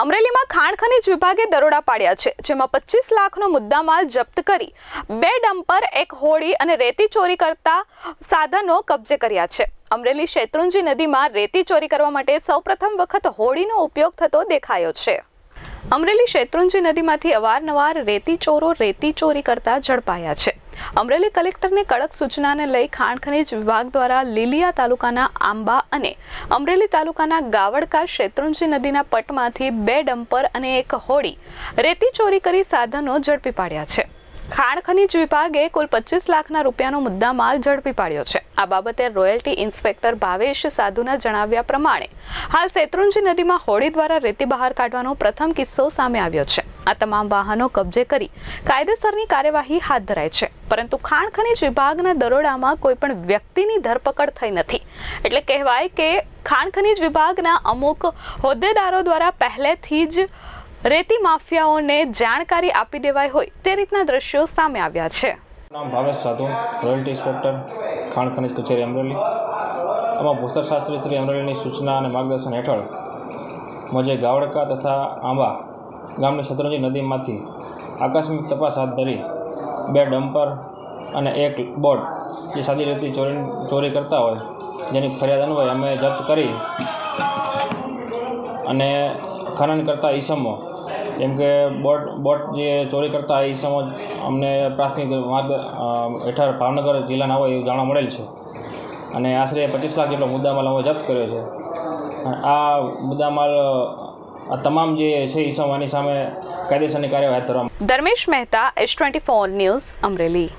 અમરેલીમાં ખાણ ખનીજ વિભાગે દરોડા પાડ્યા છે, જેમાં પચીસ લાખનો મુદ્દામાલ જપ્ત કરી, બે ડમ્પર, એક હોડી અને રેતી ચોરી કરતા સાધનો કબજે કર્યા છે. અમરેલી શેત્રુંજી નદીમાં રેતી ચોરી કરવા માટે સૌપ્રથમ વખત હોડીનો ઉપયોગ થતો દેખાયો છે. અમરેલી શેત્રુંજી નદીમાંથી અવારનવાર રેતી ચોરો રેતી ચોરી કરતા ઝડપાયા છે. અમરેલી કલેક્ટરને કડક સૂચનાને લઈ ખાણ ખનીજ વિભાગ દ્વારા લીલિયા તાલુકાના આંબા અને અમરેલી તાલુકાના ગાવડકા શેત્રુંજી નદીના પટમાંથી બે ડમ્પર અને એક હોડી રેતી ચોરી કરી સાધનો ઝડપી પાડ્યા છે. ખાણ ખનીજ વિભાગે કુલ પચીસ લાખના રૂપિયાનો મુદ્દામાલ ઝડપી પાડ્યો છે. આ બાબતે રોયલ્ટી ઇન્સ્પેક્ટર ભાવેશ સાધુના જણાવ્યા પ્રમાણે, હાલ શેત્રુંજી નદીમાં હોડી દ્વારા રેતી બહાર કાઢવાનો પ્રથમ કિસ્સો સામે આવ્યો છે. આ તમામ વાહનો કબજે કરી કાયદેસરની કાર્યવાહી હાથ ધરાય છે. પરંતુ ખાણ ખનીજ વિભાગના દરોડામાં કોઈ પણ વ્યક્તિની ધરપકડ થઈ નથી. એટલે કહેવાય કે ખાણ ખનીજ વિભાગના અમુક હોદ્દેદારો દ્વારા પહેલેથી જ રેતી માફિયાઓને જાણકારી આપી દેવાઈ હોય તે રીતના દ્રશ્યો સામે આવ્યા છે. નામ ભાવેશ સાધુ, રોયલ્ટી ઇન્સ્પેક્ટર, ખાણ ખનિજ કચેરી અમરેલી. આમાં ભૂસ્તરશાસ્ત્રી શ્રી અમરેલીની સૂચના અને માર્ગદર્શન હેઠળ મજે ગાવડકા તથા આંબા ગામની શતરંજી નદીમાંથી આકસ્મિક તપાસ હાથ ધરી, બે ડમ્પર અને એક બોટ જે સાદી રેતી ચોરી ચોરી કરતા હોય, જેની ફરિયાદ અન્વયે અમે જપ્ત કરી અને ખનન કરતા ઈસમો, જેમ કે બોટ બોટ જે ચોરી કરતા ઈસમો અમને પ્રાથમિક માર્ગ હેઠળ ભાવનગર જિલ્લાના હોય એવું જાણવા મળેલ છે. અને આશરે પચીસ લાખ જેટલો મુદ્દામાલ અમે જપ્ત કર્યો છે. આ મુદ્દામાલ આ તમામ જે છે ઈસમો સામે કાયદેસરની કાર્યવાહી હાથ ધરવામાં Dharmesh Mehta S twenty four news Amreli.